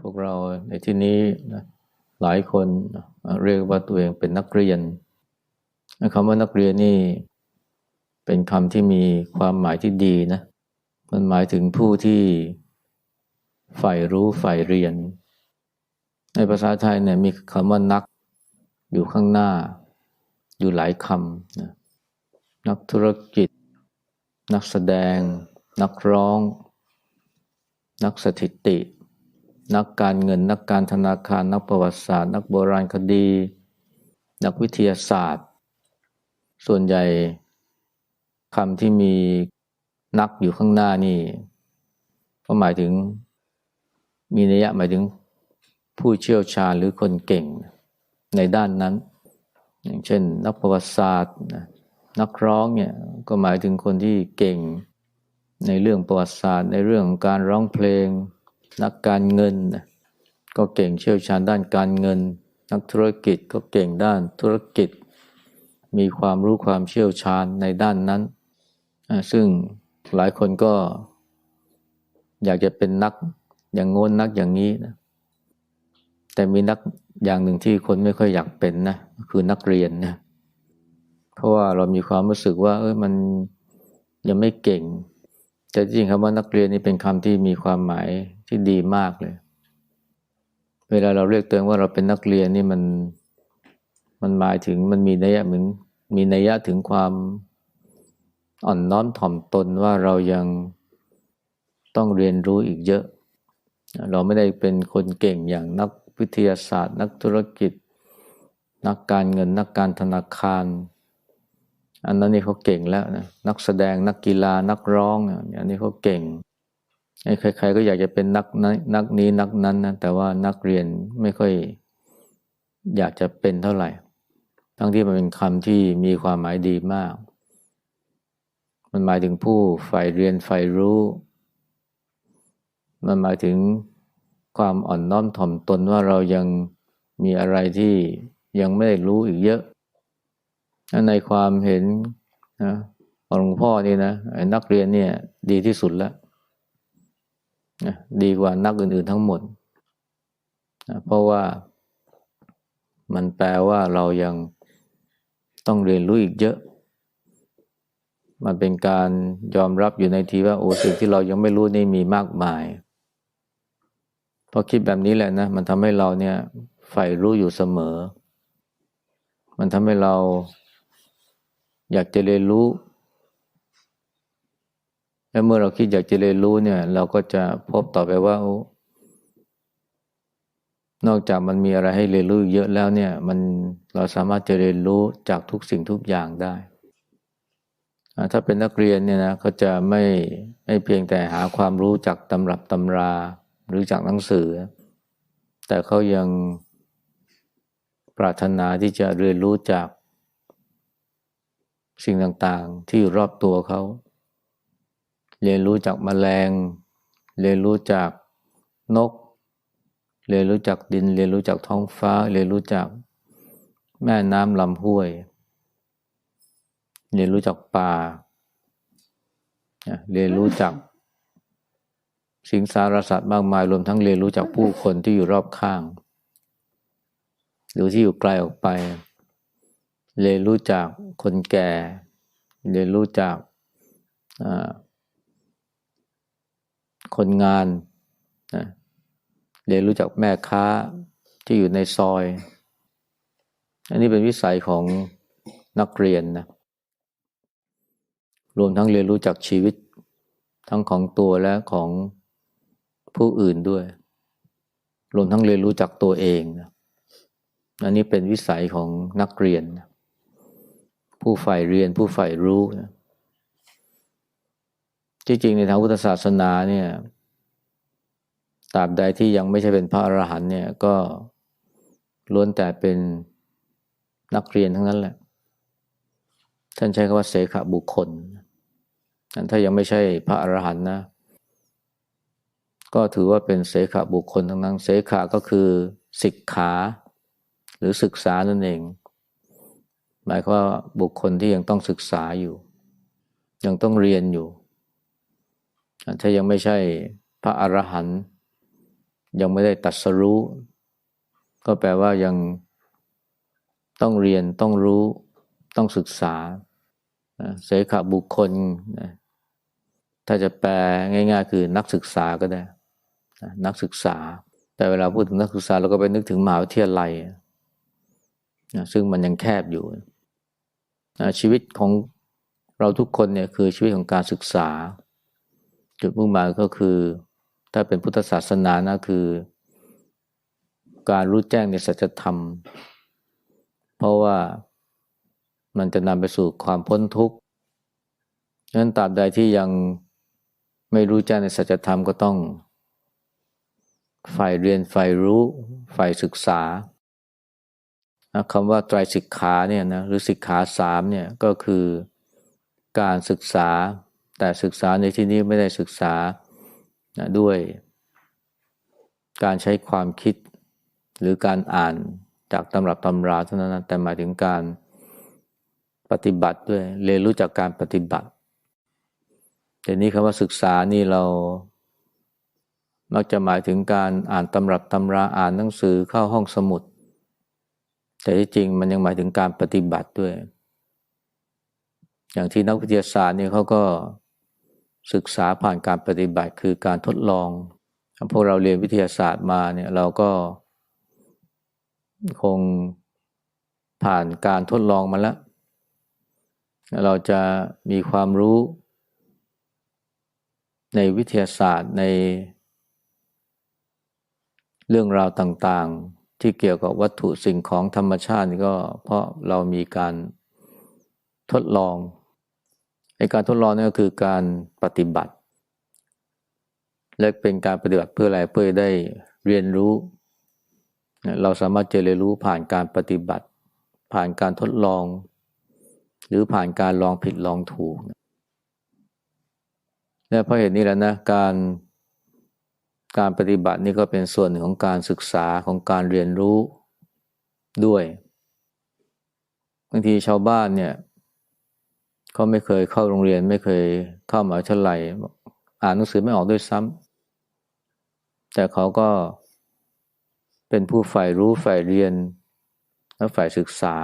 พวกเราในที่นี้นะหลายคนเรียกว่าตัวเองเป็นนักเรียนคำว่านักเรียนนี่เป็นคำที่มีความหมายที่ดีนะ มันหมายถึงผู้ที่ใฝ่รู้ใฝ่เรียน ในภาษาไทยเนี่ยมีคำว่านักอยู่ข้างหน้า อยู่หลายคำนะนักธุรกิจ นักแสดง นักร้อง นักสถิติ นักการเงิน นักการธนาคาร นักประวัติศาสตร์ นักโบราณคดี นักวิทยาศาสตร์ ส่วนใหญ่คำที่มีนักอยู่ข้างหน้านี่ ก็หมายถึงมีนัยยะหมายถึงผู้เชี่ยวชาญหรือคนเก่งในด้านนั้น อย่างเช่น นักประวัติศาสตร์นักร้องเนี่ยก็หมายถึงคนที่เก่งในเรื่องประวัติศาสตร์ ในเรื่องของการร้องเพลง นักการเงินก็เก่งเชี่ยวชาญด้านการเงิน นักธุรกิจก็เก่งด้านธุรกิจ มีความรู้ความเชี่ยวชาญในด้านนั้น ซึ่งหลายคนก็อยากจะเป็นนักอย่างโน้นนักอย่างนี้นะแต่มีนักอย่างหนึ่งที่คนไม่ค่อยอยากเป็นนะคือนักเรียนนะเพราะว่าเรามีความรู้สึกว่า เออมันยังไม่เก่งแต่จริงคำว่านักเรียนนี่เป็นคำที่มีความหมาย ที่ดีมากเลย เวลาเราเรียกตัวเองว่าเราเป็นนักเรียนนี่มันมันหมายถึงมันมีนัยยะเหมือนมีนัยยะถึงความอ่อนน้อมถ่อมตนว่าเรายังต้องเรียนรู้อีกเยอะ เราไม่ได้เป็นคนเก่งอย่างนักวิทยาศาสตร์ นักธุรกิจ นักการเงินนักการธนาคาร อันนั้นนี่เขาเก่งแล้วนะนักแสดงนักกีฬานักร้องอันนี้เขาเก่ง ใครๆก็อยากจะเป็นนักนักนี้นักนั้นนะแต่ว่านักเรียนไม่ค่อยอยากจะเป็นเท่าไหร่ ทั้งที่มันเป็นคำที่มีความหมายดีมาก มันหมายถึงผู้ใฝ่เรียนใฝ่รู้ มันหมายถึงความอ่อนน้อมถ่อมตนว่าเรายังมีอะไรที่ยังไม่ได้รู้อีกเยอะ ในความเห็นนะของหลวงพ่อนี่นะนักเรียนเนี่ยดีที่สุดแล้ว นะดีกว่านักอื่น ๆทั้งหมดนะเพราะว่ามันแปลว่าเรายังต้องเรียนรู้อีกเยอะ มันเป็นการยอมรับอยู่ในทีว่าโอ้สิ่งที่เรายังไม่รู้นี่มีมากมายพอคิดแบบนี้แหละนะ มันทำให้เราเนี่ยใฝ่รู้อยู่เสมอ มันทำให้เราอยากจะเรียนรู้ และเมื่อเราคิดอยากจะเรียนรู้เนี่ย เราก็จะพบต่อไปว่า นอกจากมันมีอะไรให้เรียนรู้เยอะแล้วเนี่ย มันเราสามารถจะเรียนรู้จากทุกสิ่งทุกอย่างได้ถ้าเป็นนักเรียนเนี่ยนะเขาจะไม่ไม่เพียงแต่หาความรู้จากตำรับตำราหรือจากหนังสือ แต่เขายังปรารถนาที่จะเรียนรู้จากสิ่งต่างๆ ที่อยู่รอบตัวเขา เรียนรู้จากแมลง เรียนรู้จากนก เรียนรู้จากดิน เรียนรู้จากท้องฟ้า เรียนรู้จากแม่น้ำลำห้วย เรียนรู้จากป่า เรียนรู้จากสิงสารสัตว์มากมายรวมทั้งเรียนรู้จากผู้คนที่อยู่รอบข้าง หรือที่อยู่ไกลออกไป เรียนรู้จากคนแก่ เรียนรู้จาก คนงานเรียนรู้จากแม่ค้าที่อยู่ในซอย อันนี้เป็นวิสัยของนักเรียนนะ รวมทั้งเรียนรู้จากชีวิตทั้งของตัวและของผู้อื่นด้วย รวมทั้งเรียนรู้จักตัวเองนะอันนี้เป็นวิสัยของนักเรียนนะผู้ใฝ่เรียนผู้ใฝ่รู้นะ จริงๆในทางพุทธศาสนาเนี่ยตราบใดที่ยังไม่ใช่เป็นพระอรหันต์เนี่ยก็ล้วนแต่เป็นนักเรียนทั้งนั้นแหละ ท่านใช้คำว่าเสขบุคคลถ้ายังไม่ใช่พระอรหันต์นะ ก็ถือว่าเป็นเสขบุคคลทั้งนั้นเสขาก็คือศิกขา หรือศึกษานั่นเอง หมายความว่าบุคคลที่ยังต้องศึกษาอยู่ ยังต้องเรียนอยู่ ถ้ายังไม่ใช่พระอรหันต์ยังไม่ได้ตัดสรู้ ก็แปลว่ายังต้องเรียนต้องรู้ต้องศึกษาเสขบุคคล ถ้าจะแปลง่าย ๆ คือนักศึกษาก็ได้ นักศึกษา แต่เวลาพูดถึงนักศึกษาเราก็ไปนึกถึงมหาวิทยาลัยซึ่งมันยังแคบอยู่ชีวิตของเราทุกคนเนี่ยคือชีวิตของการศึกษา จุดมุ่งหมายก็คือ ถ้าเป็นพุทธศาสนานะคือ การรู้แจ้งในสัจธรรม เพราะว่ามันจะนำไปสู่ความพ้นทุกข์ดังนั้นตราบใดที่ยังไม่รู้แจ้งในสัจธรรมก็ต้องฝ่ายเรียนฝ่ายรู้ฝ่ายศึกษาคำว่าไตรสิกขาเนี่ยนะหรือสิกขาสามเนี่ยก็คือการศึกษา แต่ศึกษาในที่นี้ไม่ได้ศึกษานะด้วยการใช้ความคิดหรือการอ่านจากตำรับตำราเท่านั้น แต่หมายถึงการปฏิบัติด้วย เรียนรู้จากการปฏิบัติแต่นี้คำว่าศึกษานี่เรา มักจะหมายถึงการอ่านตำรับตำราอ่านหนังสือเข้าห้องสมุด แต่ที่จริงมันยังหมายถึงการปฏิบัติด้วย อย่างที่นักวิทยาศาสตร์นี่เขาก็ ศึกษาผ่านการปฏิบัติคือการทดลอง พวกเราเรียนวิทยาศาสตร์มาเนี่ยเราก็คงผ่านการทดลองมาแล้ว เราจะมีความรู้ในวิทยาศาสตร์ในเรื่องราวต่างๆ ที่เกี่ยวกับวัตถุสิ่งของธรรมชาติก็เพราะเรามีการทดลอง ในการทดลองนี่ก็คือการปฏิบัติ และเป็นการปฏิบัติเพื่ออะไรเพื่อได้เรียนรู้ เราสามารถจะเรียนรู้ผ่านการปฏิบัติ ผ่านการทดลอง หรือผ่านการลองผิดลองถูก และเพราะเหตุนี้แล้วนะการการปฏิบัตินี่ก็เป็นส่วนหนึ่งของการศึกษาของการเรียนรู้ด้วย บางทีชาวบ้านเนี่ย เขาไม่เคยเข้าโรงเรียน ไม่เคยเข้ามหาวิทยาลัยอ่านหนังสือไม่ออกด้วยซ้ำแต่เขาก็เป็นผู้ฝ่ายรู้ฝ่ายเรียน และฝ่ายศึกษา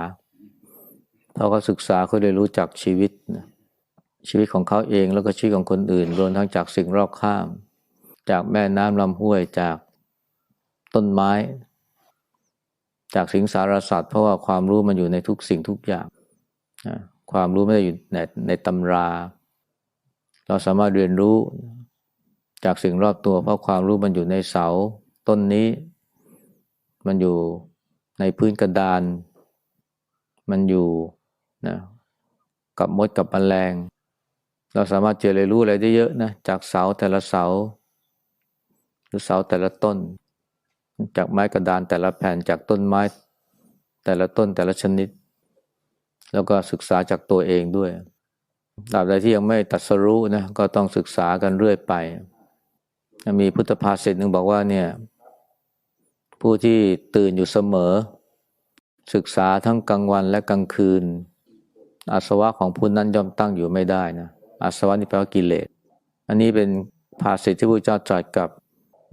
เขาก็ศึกษาเขาได้รู้จักชีวิตนะชีวิตของเขาเองแล้วก็ชีวิตของคนอื่นรวมทั้งจากสิ่งรอบข้างจากแม่น้ำลำห้วยจากต้นไม้ จากสิ่งสารสัตว์เพราะว่าความรู้มันอยู่ในทุกสิ่งทุกอย่าง ความรู้ไม่ได้อยู่ในในตำรา เราสามารถเรียนรู้จากสิ่งรอบตัว เพราะความรู้มันอยู่ในเสาต้นนี้ มันอยู่ในพื้นกระดาน มันอยู่นะกับมดกับแมลง เราสามารถเจอเรียนรู้อะไรได้เยอะนะจากเสาแต่ละเสา หรือเสาแต่ละต้น จากไม้กระดานแต่ละแผ่นจากต้นไม้ แต่ละต้นแต่ละชนิด แล้วก็ศึกษาจากตัวเองด้วยตราบใดที่ยังไม่ตัดสรู้นะก็ต้องศึกษากันเรื่อยไป มีพุทธภาษิตหนึ่งบอกว่าเนี่ย ผู้ที่ตื่นอยู่เสมอ ศึกษาทั้งกลางวันและกลางคืน อาสวะของผู้นั้นย่อมตั้งอยู่ไม่ได้นะอาสวะนี่แปลว่ากิเลส อันนี้เป็นภาษิตที่พระเจ้าตรัสกับ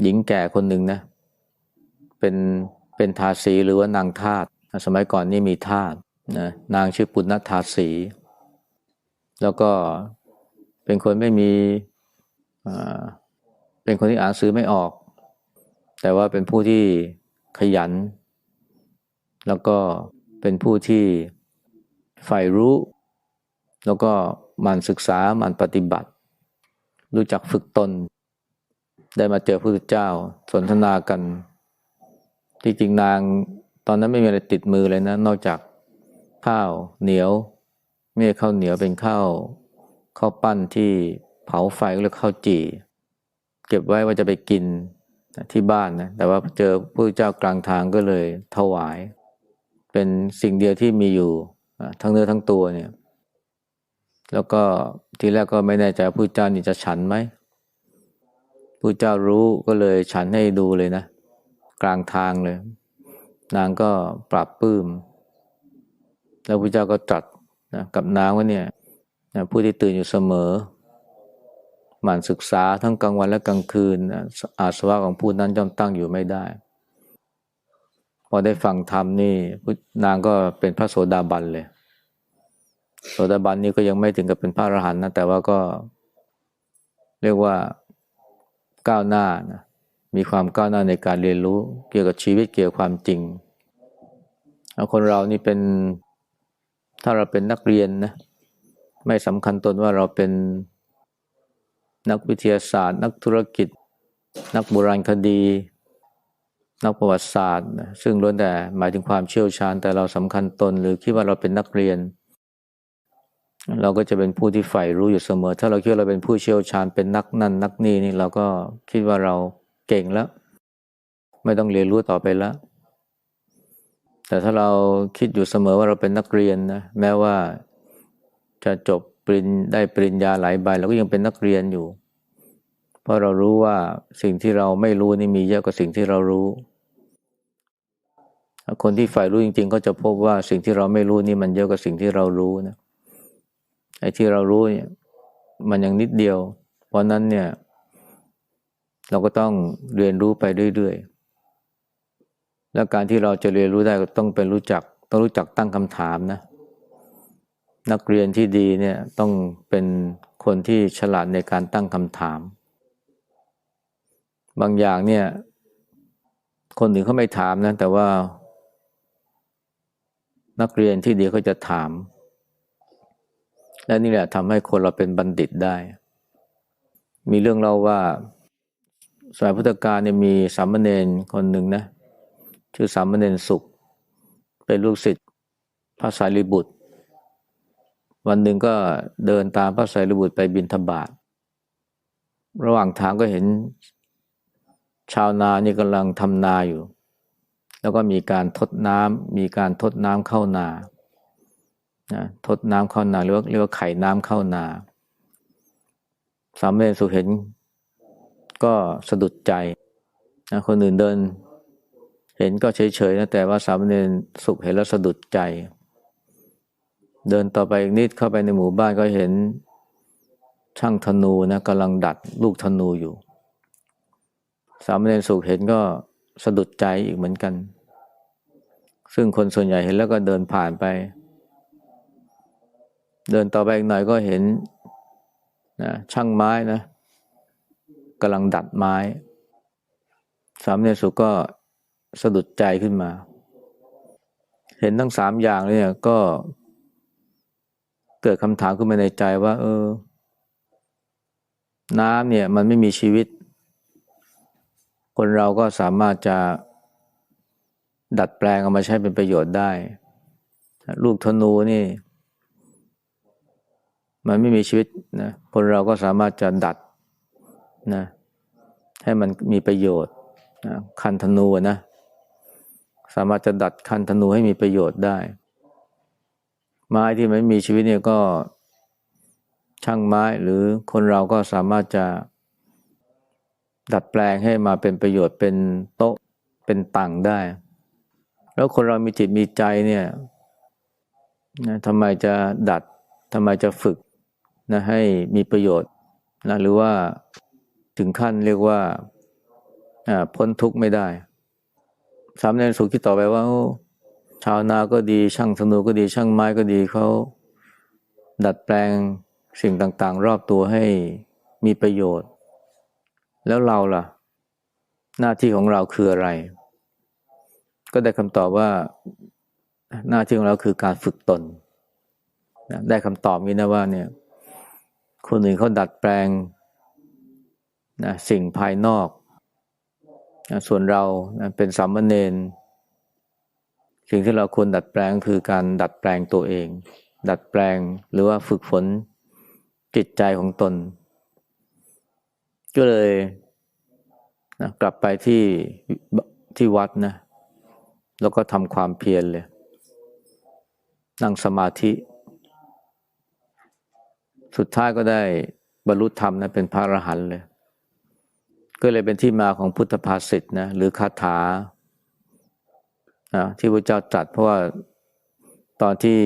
หญิงแก่คนหนึ่งนะ เป็นเป็นทาสีหรือว่านางทาสสมัยก่อนนี่มีทาส นะนางชื่อปุณณทาสี แล้วก็เป็นคนไม่มีเป็นคนที่อ่านซื้อไม่ออก แต่ว่าเป็นผู้ที่ขยัน แล้วก็เป็นผู้ที่ใฝ่รู้ แล้วก็มันศึกษามันปฏิบัติ รู้จักฝึกตน ได้มาเจอพระพุทธเจ้าสนทนากัน ที่จริงนางตอนนั้นไม่มีอะไรติดมือเลยนะ นอกจาก ข้าวเหนียวไม่ใช่ข้าวเหนียวเป็นข้าวข้าวปั้นที่เผาไฟเรียกข้าวจี่ เก็บไว้ว่าจะไปกินที่บ้านนะแต่ว่าเจอพระเจ้ากลางทางก็เลยถวาย เป็นสิ่งเดียวที่มีอยู่ทั้งเนื้อทั้งตัวเนี่ย แล้วก็ทีแรกก็ไม่แน่ใจผู้เจ้านี่จะฉันไหมผู้เจ้ารู้ก็เลยฉันให้ดูเลยนะ กลางทางเลย นางก็ปรับปื้ม แล้วผู้เจ้าก็ตรัสนะกับนางว่าเนี่ยผู้ที่ตื่นอยู่เสมอ หมั่นศึกษาทั้งกลางวันและกลางคืนนะอาสวะของผู้นั้นย่อมตั้งอยู่ไม่ได้ พอได้ฟังธรรมนี่นางก็เป็นพระโสดาบันเลย โสดาบันนี่ก็ยังไม่ถึงกับเป็นพระอรหันต์นะแต่ว่าก็เรียกว่าก้าวหน้านะมีความก้าวหน้าในการเรียนรู้เกี่ยวกับชีวิตเกี่ยวกับความจริงคนเรานี่เป็น ถ้าเราเป็นนักเรียนนะไม่สำคัญตนว่าเราเป็นนักวิทยาศาสตร์ นักธุรกิจ นักโบราณคดี นักประวัติศาสตร์ ซึ่งล้วนแต่หมายถึงความเชี่ยวชาญ แต่เราสำคัญตนหรือคิดว่าเราเป็นนักเรียน เราก็จะเป็นผู้ที่ใฝ่รู้อยู่เสมอ ถ้าเราคิดว่าเราเป็นผู้เชี่ยวชาญเป็นนักนั่นนักนี่นี่เราก็คิดว่าเราเก่งแล้ว ไม่ต้องเรียนรู้ต่อไปแล้ว แต่ถ้าเราคิดอยู่เสมอว่าเราเป็นนักเรียนนะแม้ว่าจะจบปริญได้ปริญญาหลายใบเราก็ยังเป็นนักเรียนอยู่ เพราะเรารู้ว่าสิ่งที่เราไม่รู้นี่มีเยอะกว่าสิ่งที่เรารู้ คนที่ฝ่ายรู้จริง ๆ ก็จะพบว่าสิ่งที่เราไม่รู้นี่มันเยอะกว่าสิ่งที่เรารู้นะไอ้ที่เรารู้เนี่ยมันยังนิดเดียว เพราะนั้นเนี่ย เราก็ต้องเรียนรู้ไปเรื่อยๆ แล้วการที่เราจะเรียนรู้ได้ก็ต้องเป็นรู้จัก ต้องรู้จักตั้งคำถามนะ นักเรียนที่ดีเนี่ยต้องเป็นคนที่ฉลาดในการตั้งคำถาม บางอย่างเนี่ย คนอื่นเขาไม่ถามนะ แต่ว่า นักเรียนที่ดีเขาจะถาม และนี่แหละทำให้คนเราเป็นบัณฑิตได้ มีเรื่องเล่าว่าสมัยพุทธกาลเนี่ยมีสามเณรคนหนึ่งนะ ชื่อสามเณรสุข เป็นลูกศิษย์พระสารีบุตร วันหนึ่งก็เดินตามพระไตรบุตรไปบินธบาตระหว่างทางก็เห็นชาวนานี่กำลังทำนาอยู่ แล้วก็มีการทดน้ำมีการทดน้ำเข้านานะทดน้ำเข้านาเรียกว่าเรียกว่าไข่น้ำเข้านา สามเณรสุเห็นก็สะดุดใจนะคนอื่นเดิน เห็นก็เฉยๆนะแต่ว่าสามเณรสุขเห็นแล้วสะดุดใจ เดินต่อไปอีกนิดเข้าไปในหมู่บ้านก็เห็นช่างธนูนะกำลังดัดลูกธนูอยู่ สามเณรสุขเห็นก็สะดุดใจอีกเหมือนกัน ซึ่งคนส่วนใหญ่เห็นแล้วก็เดินผ่านไป เดินต่อไปอีกหน่อยก็เห็นนะช่างไม้นะกำลังดัดไม้ สามเณรสุขก็ สะดุดใจขึ้นมา เห็นทั้งสามอย่างเนี่ยก็เกิดคำถามขึ้นมาในใจว่า เออ น้ำเนี่ย มันไม่มีชีวิต คนเราก็สามารถจะดัดแปลงเอามาใช้เป็นประโยชน์ได้ ลูกธนูนี่ มันไม่มีชีวิตนะคนเราก็สามารถจะดัดนะให้มันมีประโยชน์คันธนูนะ สามารถจะดัดคันธนูให้มีประโยชน์ได้ ไม้ที่ไม่มีชีวิตเนี่ยก็ช่างไม้หรือคนเราก็สามารถจะ ดัดแปลงให้มาเป็นประโยชน์เป็นโต๊ะเป็นตังได้ แล้วคนเรามีจิตมีใจเนี่ยนะทำไมจะดัดทำไมจะฝึกนะให้มีประโยชน์นะหรือว่าถึงขั้นเรียกว่าพ้นทุกข์ไม่ได้ สามเณรสุขที่ต่อไปว่า ชาวนาก็ดีช่างธนูก็ดีช่างไม้ก็ดีเขาดัดแปลงสิ่งต่างๆ รอบตัวให้มีประโยชน์ แล้วเราล่ะ หน้าที่ของเราคืออะไร ก็ได้คำตอบว่า หน้าที่ของเราคือการฝึกตน ได้คำตอบนี้นะว่าเนี่ย คนอื่นเขาดัดแปลงนะสิ่งภายนอก ส่วนเรานะเป็นสามเณรสิ่งที่เราควรดัดแปลงคือการดัดแปลงตัวเอง ดัดแปลงหรือว่าฝึกฝนจิตใจของตน ก็เลยนะกลับไปที่ที่วัดนะ แล้วก็ทำความเพียรเลย นั่งสมาธิ สุดท้ายก็ได้บรรลุธรรมนะเป็นพระอรหันต์เลย ก็เลยเป็นที่มาของพุทธภาษิตนะหรือคาถาที่พระเจ้าตรัสเพราะว่าตอนที่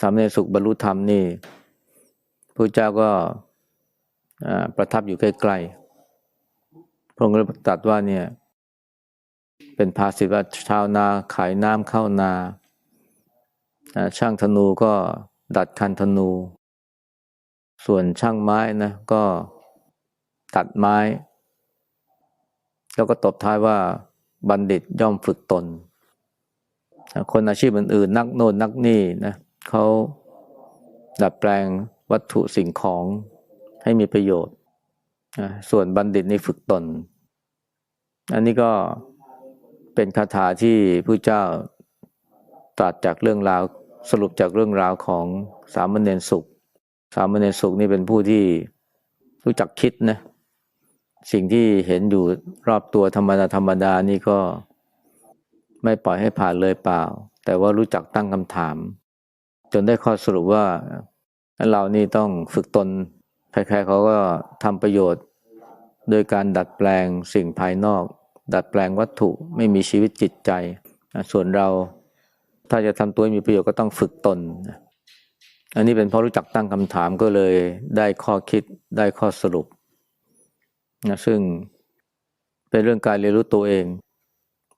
สามเณรสุขบรรลุธรรมนี่พระเจ้าก็ประทับอยู่ใกล้ๆ พระองค์ก็เลยตรัสว่าเนี่ย เป็นภาษิตว่าชาวนาขายน้ำเข้านา ช่างธนูก็ดัดคันธนู ส่วนช่างไม้นะก็ ตัดไม้ แล้วก็ตบท้ายว่าบัณฑิตย่อมฝึกตน คนอาชีพอื่นๆ นักโน่นนักนี่นะเขาดัดแปลงวัตถุสิ่งของให้มีประโยชน์ ส่วนบัณฑิตนี่ฝึกตน อันนี้ก็เป็นคาถาที่ผู้เจ้าตรัสจากเรื่องราวสรุปจากเรื่องราวของสามเณรสุข สามเณรสุขนี่เป็นผู้ที่รู้จักคิดนะ สิ่งที่เห็นอยู่รอบตัวธรรมดาธรรมดานี่ก็ไม่ปล่อยให้ผ่านเลยเปล่า แต่ว่ารู้จักตั้งคำถาม จนได้ข้อสรุปว่าเรานี่ต้องฝึกตนใครๆเขาก็ทำประโยชน์ โดยการดัดแปลงสิ่งภายนอก ดัดแปลงวัตถุไม่มีชีวิตจิตใจ ส่วนเราถ้าจะทำตัวให้มีประโยชน์ก็ต้องฝึกตน อันนี้เป็นเพราะรู้จักตั้งคำถามก็เลยได้ข้อคิดได้ข้อสรุป นะซึ่งเป็นเรื่องการเรียนรู้ตัวเอง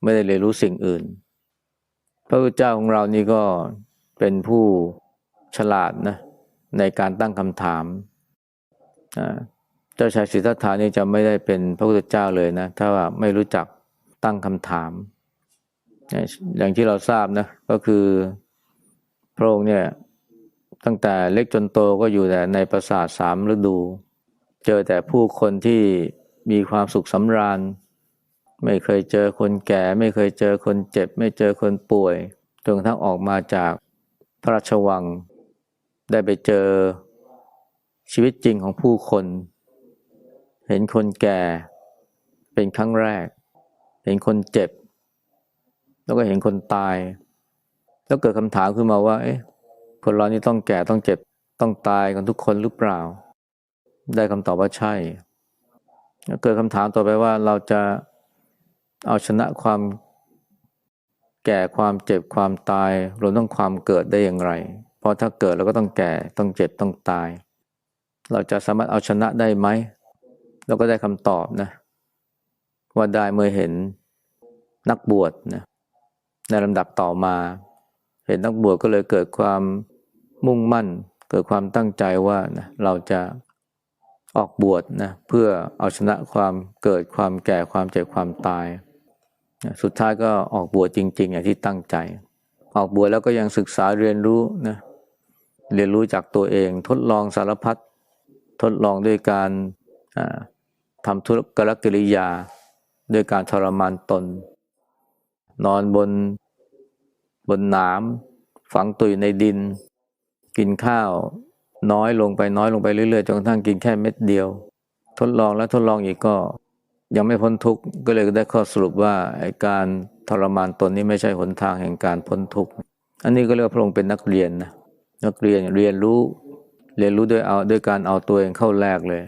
ไม่ได้เรียนรู้สิ่งอื่น พระพุทธเจ้าของเรานี่ก็เป็นผู้ฉลาดนะในการตั้งคำถามเจ้าชายสิทธัตถานี่จะไม่ได้เป็นพระพุทธเจ้าเลยนะ ถ้าว่าไม่รู้จักตั้งคำถาม อย่างที่เราทราบนะ ก็คือพระองค์เนี่ยตั้งแต่เล็กจนโตก็อยู่แต่ในปราสาทสามฤดู เจอแต่ผู้คนที่มีความสุขสำราญ ไม่เคยเจอคนแก่ ไม่เคยเจอคนเจ็บ ไม่เจอคนป่วยจนทั่งออกมาจากพระราชวัง ได้ไปเจอชีวิตจริงของผู้คน เห็นคนแก่เป็นครั้งแรก เห็นคนเจ็บ แล้วก็เห็นคนตาย แล้วเกิดคำถามขึ้นมาว่าเอ๊ะคนเรานี่ต้องแก่ต้องเจ็บต้องตายกันทุกคนหรือเปล่า ได้คำตอบว่าใช่ เกิดคำถามต่อไปว่าเราจะเอาชนะความแก่ความเจ็บความตายรวมทั้งความเกิดได้อย่างไร เพราะถ้าเกิดเราก็ต้องแก่ต้องเจ็บต้องตาย เราจะสามารถเอาชนะได้ไหมเราก็ได้คำตอบนะ ว่าได้เมื่อเห็นนักบวชนะในลำดับต่อมา เห็นนักบวชก็เลยเกิดความมุ่งมั่น เกิดความตั้งใจว่านะเราจะ ออกบวชนะเพื่อเอาชนะความเกิดความแก่ความเจ็บความตาย สุดท้ายก็ออกบวชจริงๆอย่างที่ตั้งใจ ออกบวชแล้วก็ยังศึกษาเรียนรู้นะเรียนรู้จากตัวเองทดลองสารพัดทดลองด้วยการทำธุรกรกิริยา ด้วยการทรมานตน นอนบนบนนามฝังตัวอยู่ในดิน กินข้าว น้อยลงไปน้อยลงไปเรื่อยๆจนกระทั่งกินแค่เม็ดเดียว ทดลองแล้วทดลองอีกก็ยังไม่พ้นทุกข์ก็เลยได้ข้อสรุปว่าการทรมานตนนี้ไม่ใช่หนทางแห่งการพ้นทุกข์อันนี้ก็เรียกว่าพระองค์เป็นนักเรียนนะนักเรียนเรียนรู้เรียนรู้ด้วยเอาด้วยการเอาตัวเองเข้าแลกเลย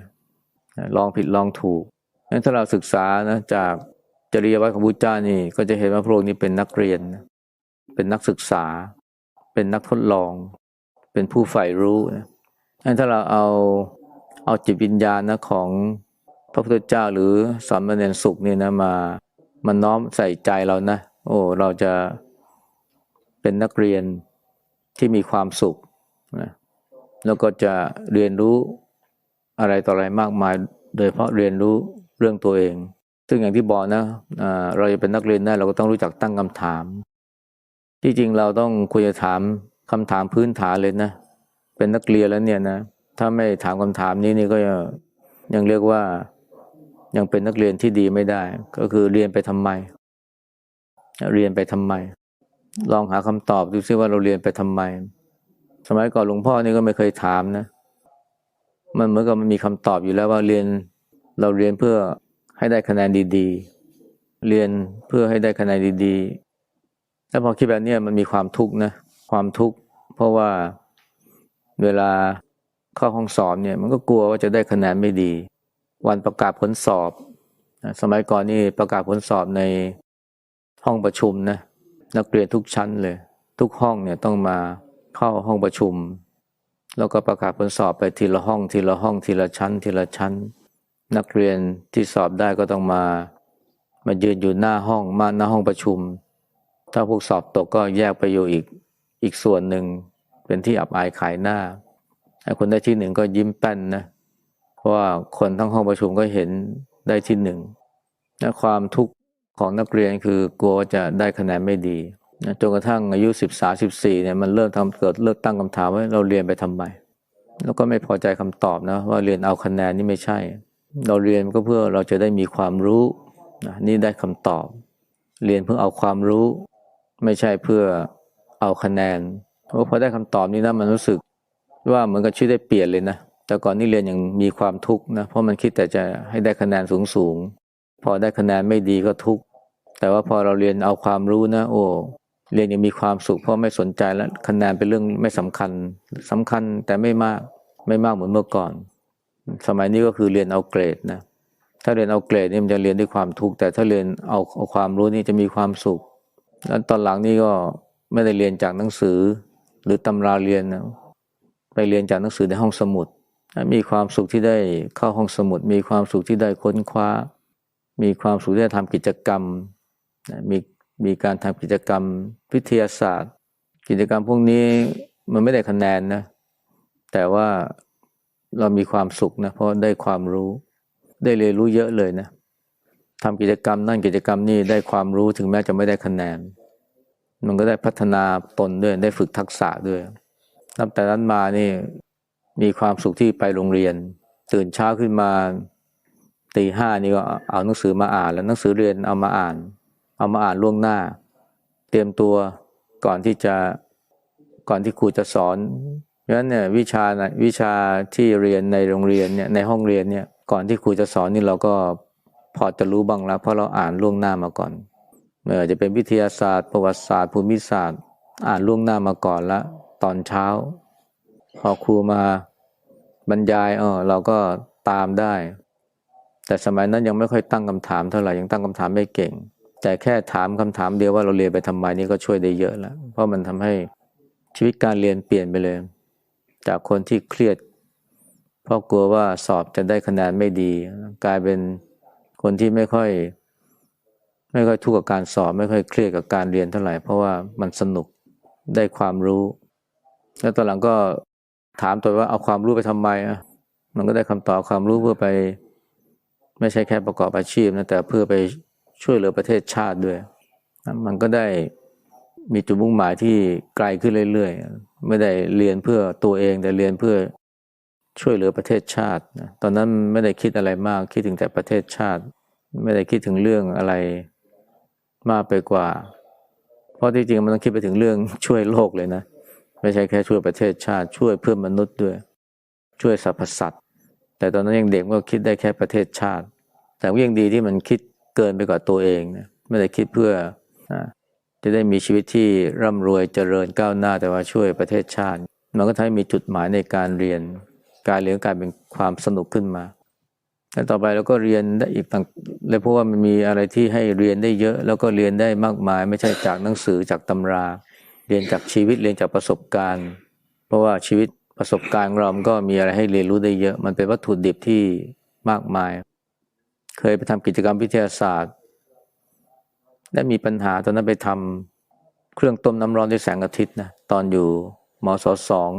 ลองผิดลองถูกงั้นถ้าเราศึกษานะจากจริยวัตรของพุทธเจ้านี่ก็จะเห็นว่าพระองค์นี้เป็นนักเรียน เป็นนักศึกษา เป็นนักทดลอง เป็นผู้ใฝ่รู้นะ ถ้าเราเอาเอาจิตวิญญาณนะของพระพุทธเจ้าหรือสอนมเณรสุขเนี่ยนะมามันน้อมใส่ใจเรานะ โอ้เราจะเป็นนักเรียนที่มีความสุขนะแล้วก็จะเรียนรู้อะไรต่ออะไรมากมาย โดยเพราะเรียนรู้เรื่องตัวเอง ซึ่งอย่างที่บอกนะเราจะเป็นนักเรียนได้เราก็ต้องรู้จักตั้งคำถาม ที่จริงเราต้องควรจะถามคำถามพื้นฐานเลยนะ เป็นนักเรียนแล้วเนี่ยนะถ้าไม่ถามคำถามนี้นี่ก็ยังเรียกว่ายังเป็นนักเรียนที่ดีไม่ได้ ก็คือเรียนไปทำไม เรียนไปทำไม ลองหาคำตอบดูซิว่าเราเรียนไปทำไม สมัยก่อนหลวงพ่อนี่ก็ไม่เคยถามนะ มันเหมือนกับมันมีคำตอบอยู่แล้วว่าเรียนเราเรียนเพื่อให้ได้คะแนนดีๆ เรียนเพื่อให้ได้คะแนนดีๆ แล้วพอคิดแบบนี้มันมีความทุกข์นะ ความทุกข์เพราะว่า เวลาเข้าห้องสอบเนี่ยมันก็กลัวว่าจะได้คะแนนไม่ดี วันประกาศผลสอบ สมัยก่อนนี่ประกาศผลสอบในห้องประชุมนะนักเรียนทุกชั้นเลย ทุกห้องเนี่ยต้องมาเข้าห้องประชุม แล้วก็ประกาศผลสอบไปทีละห้อง ทีละห้องทีละชั้น ทีละชั้น นักเรียนที่สอบได้ก็ต้องมา มายืนอยู่หน้าห้องมาหน้าห้องประชุม ถ้าพวกสอบตกก็แยกไปอยู่อีกอีกส่วนหนึ่ง เป็นที่อับอายขายหน้าไอ้คนได้ที่หนึ่งก็ยิ้มแป้นนะเพราะว่าคนทั้งห้องประชุมก็เห็นได้ที่หนึ่งนะความทุกข์ของนักเรียนคือกลัวจะได้คะแนนไม่ดีนะจนกระทั่งอายุสิบสาสิบสี่เนี่ยมันเริ่มทำเกิดเริ่มตั้งคำถามว่าเราเรียนไปทำไม แล้วก็ไม่พอใจคำตอบนะว่าเรียนเอาคะแนนนี่ไม่ใช่ เราเรียนก็เพื่อเราจะได้มีความรู้นะนี่ได้คำตอบ เรียนเพื่อเอาความรู้ ไม่ใช่เพื่อเอาคะแนน พราะพอได้คำตอบนี้นะมันรู้สึกว่าเหมือนกับชีวิตได้เปลี่ยนเลยนะแต่ก่อนนี่เรียนย่างมีความทุกข์นะเพราะมันคิดแต่จะให้ได้คะแนนสูงสูงๆพอได้คะแนนไม่ดีก็ทุกข์แต่ว่าพอเราเรียนเอาความรู้นะ โอ้เรียนยังมีความสุขเพราะไม่สนใจแล้วคะแนนเป็นเรื่องไม่สำคัญสำคัญแต่ไม่มากไม่มากเหมือนเมื่อก่อน สมัยนี้ก็คือเรียนเอาเกรดนะถ้าเรียนเอาเกรดนี่มันจะเรียนด้วยความทุกข์แต่ถ้าเรียนเอาเอาความรู้นี่จะมีความสุข แล้วตอนหลังนี่ก็ไม่ได้เรียนจากหนังสือ หรือตำราเรียนนะไปเรียนจากหนังสือในห้องสมุด มีความสุขที่ได้เข้าห้องสมุด มีความสุขที่ได้ค้นคว้า มีความสุขที่ได้ทำกิจกรรมมีมีการทำกิจกรรมวิทยาศาสตร์ กิจกรรมพวกนี้มันไม่ได้คะแนนนะ แต่ว่าเรามีความสุขนะเพราะได้ความรู้ ได้เรียนรู้เยอะเลยนะทำกิจกรรมนั่นกิจกรรมนี่ได้ความรู้ถึงแม้จะไม่ได้คะแนน มันก็ได้พัฒนาตนด้วยได้ฝึกทักษะด้วยนับแต่นั้นมานี่มีความสุขที่ไปโรงเรียน ตื่นเช้าขึ้นมาตีห้านี่ก็เอาหนังสือมาอ่าน แล้วหนังสือเรียนเอามาอ่าน เอามาอ่านล่วงหน้า เตรียมตัวก่อนที่จะก่อนที่ครูจะสอนเพราะฉะนั้นเนี่ยวิชานะวิชาที่เรียนในโรงเรียนเนี่ยในห้องเรียนเนี่ยก่อนที่ครูจะสอนนี่เราก็พอจะรู้บ้างแล้ว เพราะเราอ่านล่วงหน้ามาก่อน ไม่ว่าจะเป็นวิทยาศาสตร์ ประวัติศาสตร์ ภูมิศาสตร์ อ่านล่วงหน้ามาก่อนล้วตอนเช้า พอครูมาบรรยายเออเราก็ตามได้ แต่สมัยนั้นยังไม่ค่อยตั้งคำถามเท่าไหร่ยังตั้งคำถามไม่เก่ง แต่แค่ถามคำถามเดียวว่าเราเรียนไปทำไมนี่ก็ช่วยได้เยอะแล้ว เพราะมันทำให้ชีวิตการเรียนเปลี่ยนไปเลย จากคนที่เครียด เพราะกลัวว่าสอบจะได้คะแนนไม่ดี กลายเป็นคนที่ไม่ค่อย ไม่ค่อยทุกข์กับการสอบ ไม่ค่อยเครียดกับการเรียนเท่าไหร่ เพราะว่ามันสนุกได้ความรู้ แล้วตอนหลังก็ถามตัวว่าเอาความรู้ไปทำไมอะมันก็ได้คำตอบความรู้เพื่อไป ไม่ใช่แค่ประกอบอาชีพนะแต่เพื่อไปช่วยเหลือประเทศชาติด้วย มันก็ได้มีจุดมุ่งหมายที่ไกลขึ้นเรื่อยๆ ไม่ได้เรียนเพื่อตัวเองแต่เรียนเพื่อช่วยเหลือประเทศชาตินะตอนนั้นไม่ได้คิดอะไรมากคิดถึงแต่ประเทศชาติ ไม่ได้คิดถึงเรื่องอะไร มากไปกว่า เพราะที่จริงมันต้องคิดไปถึงเรื่องช่วยโลกเลยนะ ไม่ใช่แค่ช่วยประเทศชาติ ช่วยเพื่อนมนุษย์ด้วย ช่วยสรรพสัตว์ แต่ตอนนั้นยังเด็กก็คิดได้แค่ประเทศชาติ แต่ก็ยังดีที่มันคิดเกินไปกว่าตัวเองนะไม่ได้คิดเพื่อจะได้มีชีวิตที่ร่ำรวยเจริญก้าวหน้าแต่ว่าช่วยประเทศชาติ มันก็ทำให้มีจุดหมายในการเรียน การเรียนกลายเป็นความสนุกขึ้นมา แล้วต่อไปเราก็เรียนได้อีกต่างเลยเพราะว่ามันมีอะไรที่ให้เรียนได้เยอะ แล้วก็เรียนได้มากมาย ไม่ใช่จากหนังสือจากตำรา เรียนจากชีวิตเรียนจากประสบการณ์ เพราะว่าชีวิตประสบการณ์เราก็มีอะไรให้เรียนรู้ได้เยอะ มันเป็นวัตถุดิบที่มากมาย เคยไปทำกิจกรรมวิทยาศาสตร์ได้มีปัญหาตอนนั้นไปทำเครื่องต้มน้ำร้อนด้วยแสงอาทิตย์นะตอนอยู่มศสอง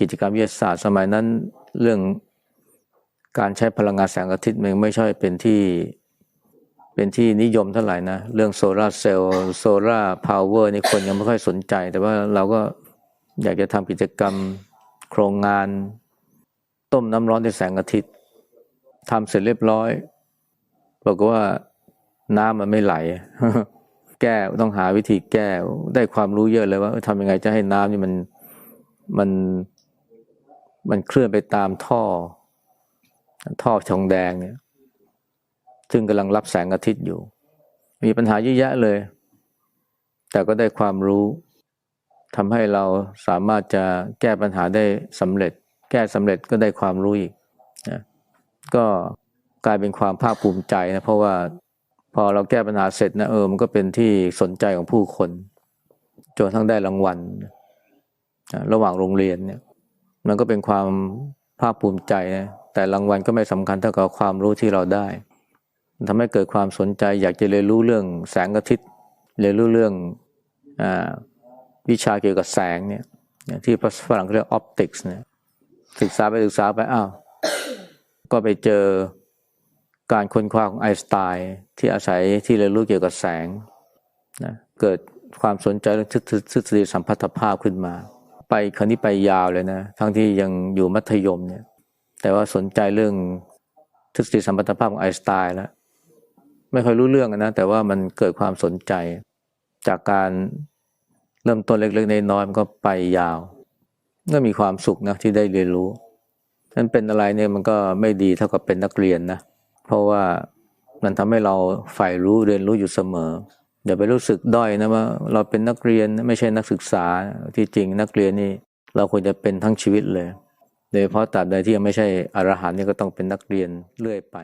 กิจกรรมวิทยาศาสตร์สมัยนั้นเรื่อง การใช้พลังงานแสงอาทิตย์มันไม่ใช่เป็นที่เป็นที่นิยมเท่าไหร่นะ เรื่องโซลาเซลล์โซลาพาวเวอร์นี่คนยังไม่ค่อยสนใจ แต่ว่าเราก็อยากจะทำกิจกรรมโครงงาน ต้มน้ำร้อนด้วยแสงอาทิตย์ทำเสร็จเรียบร้อยบอกว่าน้ำมันไม่ไหล แก้ต้องหาวิธีแก้ได้ความรู้เยอะเลยว่าทำยังไงจะให้น้ำนี่มันมันมันเคลื่อนไปตามท่อ ท่อชองแดงเนี่ย ซึ่งกำลังรับแสงอาทิตย์อยู่ มีปัญหาเยอะแยะเลย แต่ก็ได้ความรู้ทำให้เราสามารถจะแก้ปัญหาได้สำเร็จ แก้สำเร็จก็ได้ความรู้อีกนะก็กลายเป็นความภาคภูมิใจนะ เพราะว่าพอเราแก้ปัญหาเสร็จนะเออมันก็เป็นที่สนใจของผู้คนจนทั้งได้รางวัลระหว่างโรงเรียนเนี่ย มันก็เป็นความภาคภูมิใจนะ แต่รางวัลก็ไม่สำคัญเท่ากับความรู้ที่เราได้ทำให้เกิดความสนใจอยากจะเรียนรู้เรื่องแสงอาทิตย์เรียนรู้เรื่องอวิชาเกี่ยวกับแสงเนี่ยที่ฝรั่งเรียกออปติกส์เนี่ยศึกษาไปศึกษาไปอ้าวก็ไปเจอการค้นคว้าของไอน์สไตน์ที่อาศัยที่เรียนรู้เกี่ยวกับแสงนะเกิดความสนใจเรื่องทฤษฎีสัมพัทธภาพขึ้นมา ไปครั้นี้ไปยาวเลยนะ ทั้งที่ยังอยู่มัธยมเนี่ย แต่ว่าสนใจเรื่องทฤษฎีสัมพัทธภาพของไอน์สไตน์แล้วไม่ค่อยรู้เรื่องนะ แต่ว่ามันเกิดความสนใจ จากการเริ่มต้นเล็กๆในน้อยมันก็ไปยาวก็มีความสุขนะที่ได้เรียนรู้นั้นเป็นอะไรเนี่ยมันก็ไม่ดีเท่ากับเป็นนักเรียนนะ เพราะว่ามันทำให้เราใฝ่รู้เรียนรู้อยู่เสมออย่าไปรู้สึกด้อยนะว่าเราเป็นนักเรียนไม่ใช่นักศึกษาที่จริงนักเรียนนี่เราควรจะเป็นทั้งชีวิตเลย โดยเฉพาะตราบใดที่ยังไม่ใช่อรหันต์นี่ก็ต้องเป็นนักเรียนเรื่อยไป